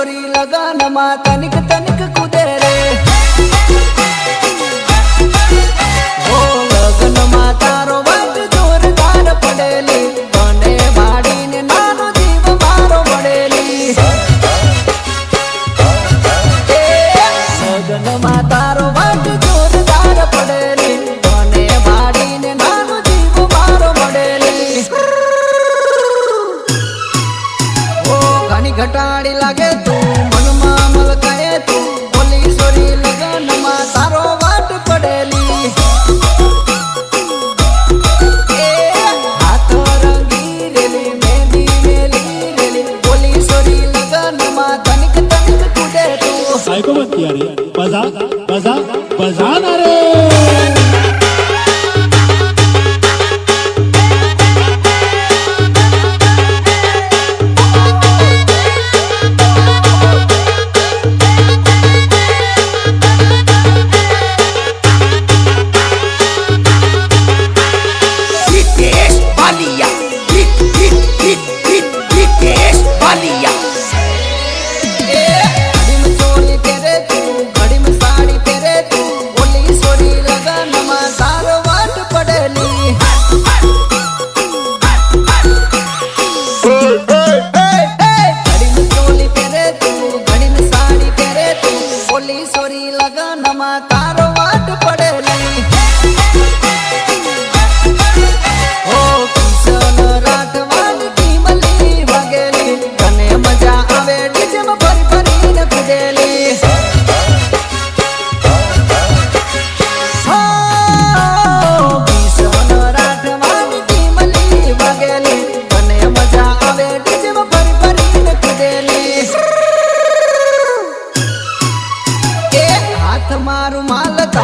Sorry લગનમાં તનિક તનિક કુદે રે ઓ લગ્નમાં તારો વાટ જોરદાર પડેલી મને વાડીને નાનો જીવ મારો એ લગ્નમાં તારો ની ઘટાડી લાગે તું મનમાં મલકાએ તું બોલી સોરી લગનમાં તારો વાટ પડેલી. હાથ રંગી રેલી, મેંદી મેલી રેલી, બોલી સોરી ના રે. હાથ મારું માલ